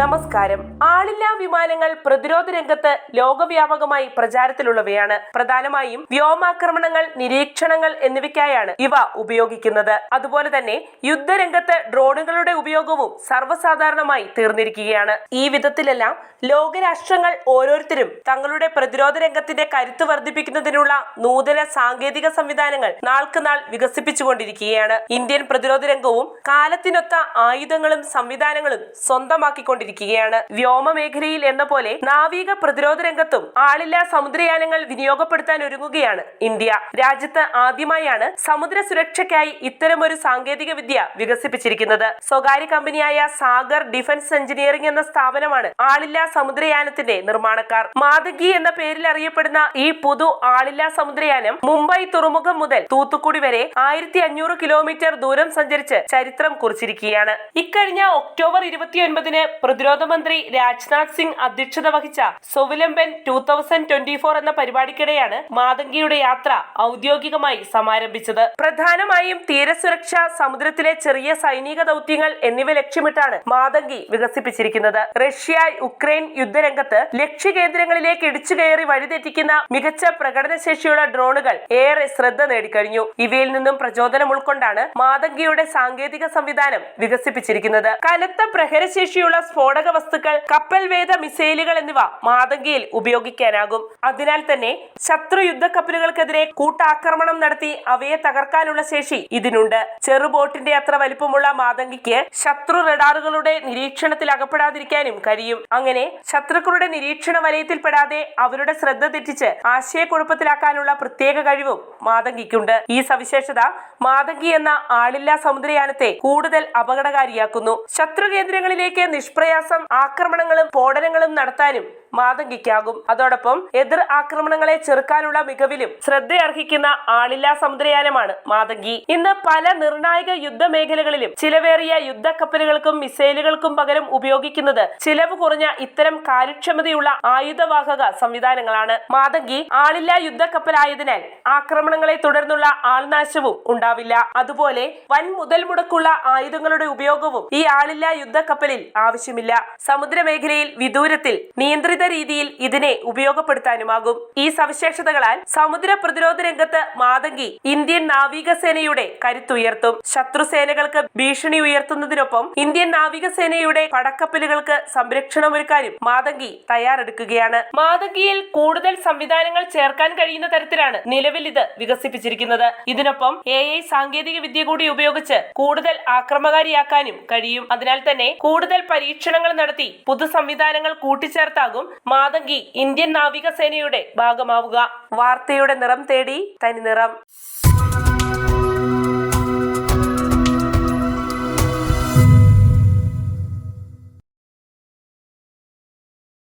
നമസ്കാരം. ആളില്ലാ വിമാനങ്ങൾ പ്രതിരോധ രംഗത്ത് ലോകവ്യാപകമായി പ്രചാരത്തിലുള്ളവയാണ്. പ്രധാനമായും വ്യോമാക്രമണങ്ങൾ നിരീക്ഷണങ്ങൾ എന്നിവയ്ക്കായാണ് ഇവ ഉപയോഗിക്കുന്നത്. അതുപോലെ തന്നെ യുദ്ധരംഗത്ത് ഡ്രോണുകളുടെ ഉപയോഗവും സർവസാധാരണമായി തീർന്നിരിക്കുകയാണ്. ഈ വിധത്തിലെല്ലാം ലോകരാഷ്ട്രങ്ങൾ ഓരോരുത്തരും തങ്ങളുടെ പ്രതിരോധ രംഗത്തിന്റെ കരുത്ത് വർദ്ധിപ്പിക്കുന്നതിനുള്ള നൂതന സാങ്കേതിക സംവിധാനങ്ങൾ നാൾക്കുനാൾ വികസിപ്പിച്ചുകൊണ്ടിരിക്കുകയാണ്. ഇന്ത്യൻ പ്രതിരോധ രംഗവും കാലത്തിനൊത്ത ആയുധങ്ങളും സംവിധാനങ്ങളും സ്വന്തമാക്കിക്കൊണ്ടിരിക്കുകയാണ് വ്യോമ മേഖലയിൽ എന്ന പോലെ നാവിക പ്രതിരോധ രംഗത്തും ആളില്ലാ സമുദ്രയാനങ്ങൾ വിനിയോഗപ്പെടുത്താൻ ഒരുങ്ങുകയാണ് ഇന്ത്യ. രാജ്യത്ത് ആദ്യമായാണ് സമുദ്ര സുരക്ഷയ്ക്കായി ഇത്തരമൊരു സാങ്കേതിക വിദ്യ വികസിപ്പിച്ചിരിക്കുന്നത്. സ്വകാര്യ കമ്പനിയായ സാഗർ ഡിഫൻസ് എഞ്ചിനീയറിംഗ് എന്ന സ്ഥാപനമാണ് ആളില്ലാ സമുദ്രയാനത്തിന്റെ നിർമ്മാണക്കാർ. മാതകി എന്ന പേരിൽ അറിയപ്പെടുന്ന ഈ പുതു ആളില്ലാ സമുദ്രയാനം മുംബൈ തുറമുഖം മുതൽ തൂത്തുക്കുടി വരെ ആയിരത്തി അഞ്ഞൂറ് കിലോമീറ്റർ ദൂരം സഞ്ചരിച്ച് ചരിത്രം കുറിച്ചിരിക്കുകയാണ്. ഇക്കഴിഞ്ഞ ഒക്ടോബർ ഇരുപത്തിയൊൻപതിന് പ്രതിരോധ മന്ത്രി രാജ്നാഥ് സിംഗ് അധ്യക്ഷത വഹിച്ച Swavalamban two thousand twenty four എന്ന പരിപാടിക്കിടെയാണ് മാതങ്കിയുടെ യാത്ര ഔദ്യോഗികമായി സമാരംഭിച്ചത്. പ്രധാനമായും തീരസുരക്ഷ സമുദ്രത്തിലെ ചെറിയ സൈനിക ദൗത്യങ്ങൾ എന്നിവ ലക്ഷ്യമിട്ടാണ് മാതങ്കി വികസിപ്പിച്ചിരിക്കുന്നത്. റഷ്യ ഉക്രൈൻ യുദ്ധരംഗത്ത് ലക്ഷ്യകേന്ദ്രങ്ങളിലേക്ക് ഇടിച്ചു കയറി വഴിതെറ്റിക്കുന്ന മികച്ച പ്രകടനശേഷിയുള്ള ഡ്രോണുകൾ ഏറെ ശ്രദ്ധ നേടിക്കഴിഞ്ഞു. ഇവയിൽ നിന്നും പ്രചോദനം ഉൾക്കൊണ്ടാണ് മാതങ്കിയുടെ സാങ്കേതിക സംവിധാനം വികസിപ്പിച്ചിരിക്കുന്നത്. കനത്ത പ്രഹരശേഷിയുള്ള സ്ഫോടക വസ്തുക്കൾ കപ്പൽ വേദ മിസൈലുകൾ എന്നിവ മാതങ്കിയിൽ ഉപയോഗിക്കാനാകും. അതിനാൽ തന്നെ ശത്രു യുദ്ധ കപ്പലുകൾക്കെതിരെ കൂട്ടാക്രമണം നടത്തി അവയെ തകർക്കാനുള്ള ശേഷി ഇതിനുണ്ട്. ചെറുബോട്ടിന്റെ അത്ര വലിപ്പമുള്ള മാതങ്കിക്ക് ശത്രു റഡാറുകളുടെ നിരീക്ഷണത്തിൽ അകപ്പെടാതിരിക്കാനും കഴിയും. അങ്ങനെ ശത്രുക്കളുടെ നിരീക്ഷണ വലയത്തിൽപ്പെടാതെ അവരുടെ ശ്രദ്ധ തെറ്റിച്ച് ആശയക്കുഴപ്പത്തിലാക്കാനുള്ള പ്രത്യേക കഴിവും മാതങ്കിക്കുണ്ട് ഈ സവിശേഷത മാതങ്കി എന്ന ആളില്ലാ സമുദ്രയാനത്തെ കൂടുതൽ അപകടകാരിയാക്കുന്നു. ശത്രു കേന്ദ്രങ്ങളിലേക്ക് നിഷ്പ്രയാസം ആക്രമണങ്ങളും സ്ഫോടനങ്ങളും നടത്താനും മാതങ്കിക്കാകും. അതോടൊപ്പം എതിർ ആക്രമണങ്ങളെ ചെറുക്കാനുള്ള മികവിലും ശ്രദ്ധയർഹിക്കുന്ന ആളില്ലാ സമുദ്രയാനമാണ് മാതങ്കി. ഇന്ന് പല നിർണായക യുദ്ധ മേഖലകളിലും ചിലവേറിയ യുദ്ധക്കപ്പലുകൾക്കും മിസൈലുകൾക്കും പകരം ഉപയോഗിക്കുന്നത് ചിലവ് കുറഞ്ഞ ഇത്തരം കാര്യക്ഷമതയുള്ള ആയുധവാഹക സംവിധാനങ്ങളാണ്. മാതങ്കി ആളില്ലാ യുദ്ധക്കപ്പലായതിനാൽ ആക്രമണങ്ങളെ തുടർന്നുള്ള ആൾനാശവും ഉണ്ടാവില്ല. അതുപോലെ വൻ മുതൽ മുടക്കുള്ള ആയുധങ്ങളുടെ ഉപയോഗവും ഈ ആളില്ലാ യുദ്ധക്കപ്പലിൽ ആവശ്യമില്ല. സമുദ്രമേഖലയിൽ വിദൂരത്തിൽ നിയന്ത്രിത രീതിയിൽ ഇതിനെ ഉപയോഗപ്പെടുത്താനുമാകും. ഈ സവിശേഷതകളാൽ സമുദ്ര പ്രതിരോധ രംഗത്ത് മാതങ്കി ഇന്ത്യൻ നാവികസേനയുടെ കരുത്തുയർത്തും. ശത്രുസേനകൾക്ക് ഭീഷണി ഉയർത്തുന്നതിനൊപ്പം ഇന്ത്യൻ നാവികസേനയുടെ പടക്കപ്പലുകൾക്ക് സംരക്ഷണമൊരുക്കാനും മാതങ്കി തയ്യാറെടുക്കുകയാണ്. മാതങ്കിയിൽ കൂടുതൽ സംവിധാനങ്ങൾ ചേർക്കാൻ കഴിയുന്ന തരത്തിലാണ് നിലവിൽ ഇത് വികസിപ്പിച്ചിരിക്കുന്നത്. ഇതിനൊപ്പം എ ഐ സാങ്കേതിക വിദ്യ കൂടി ഉപയോഗിച്ച് കൂടുതൽ ആക്രമകാരിയാക്കാനും കഴിയും. അതിനാൽ തന്നെ കൂടുതൽ പരീക്ഷണങ്ങൾ നടത്തി പുതു സംവിധാനങ്ങൾ കൂട്ടിച്ചേർത്താകും മാതങ്കി ഇന്ത്യൻ നാവികസേനയുടെ ഭാഗമാവുക. വാർത്തയുടെ നിറം തേടി തനി നിറം.